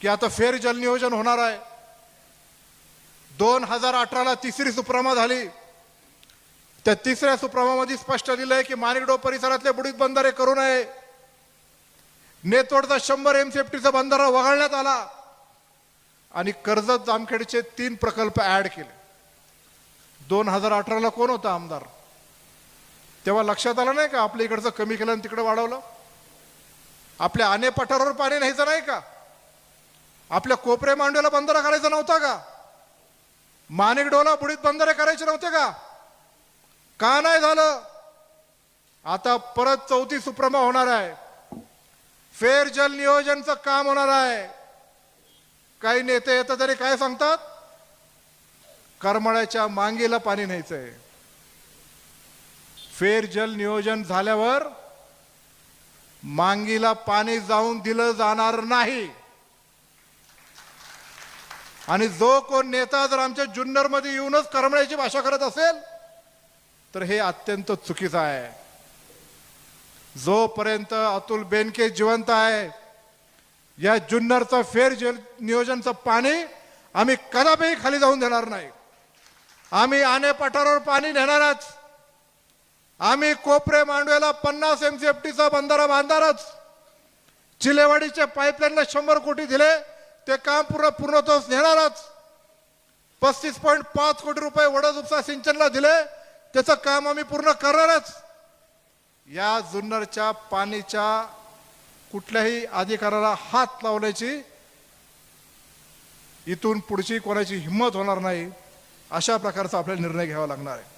की आता फेर जलनियोजन होणार आहे. दोन हजार अठराला तिसरी सुप्रमा झाली. त्या तिसऱ्या सुप्रमामध्ये स्पष्ट दिलंय की मानिकडो परिसरातले बुडीत बंधारे करू नये. नेतोडचा शंभर एमसीएफटीचा बंधारा वगळण्यात आला. आणि कर्जत जामखेडचे तीन प्रकल्प ऍड केले. दोन हजार अठराला कोण होता आमदार? तेव्हा लक्षात आलं नाही का आपल्या इकडचं कमी केलं आणि तिकडे वाढवलं? आपल्या आने पठारावर पाणी न्यायचं नाही का? आपल्या कोपरे मांडूला बंधारा करायचा नव्हता का? माणिकडोला बुडीत बंधारे करायचे नव्हते का? का नाही झालं? आता परत चौथी सुप्रमा होणार आहे. फेर जल नियोजनचं काम होणार आहे. काही नेते येतं तरी काय सांगतात? करमळ्याच्या मांगीला पाणी न्यायचंय. फेर जल नियोजन झाल्यावर मांगीला पाणी जाऊन दिलं जाणार नाही. आणि जो कोण नेता जर आमच्या जुन्नरमध्ये येऊनच करमळ्याची भाषा करत असेल तर हे अत्यंत चुकीचं आहे. जोपर्यंत अतुल बेनके जिवंत आहे या जुन्नरचं फेर जे नियोजनचं पाणी आम्ही कदापही खाली जाऊन देणार नाही. आम्ही आणे पठारावर पाणी नेणारच. आम्ही कोपरे मांडवेला पन्नास एमसीएफटीचा बंधारा बांधणारच चिलेवाडीच्या पाईपलाईनला शंभर कोटी दिले. ते काम पूर्ण पूर्णत्वास नेणारच. पस्तीस पॉईंट पाच कोटी रुपये वडद उपसा सिंचनला दिले त्याचं काम आम्ही पूर्ण करणारच. या जुन्नरच्या पाणीच्या कुठल्याही अधिकाराला हात लावण्याची इथून पुढची कोणाची हिंमत होणार नाही अशा प्रकारचा आपल्याला निर्णय घ्यावा लागणार आहे.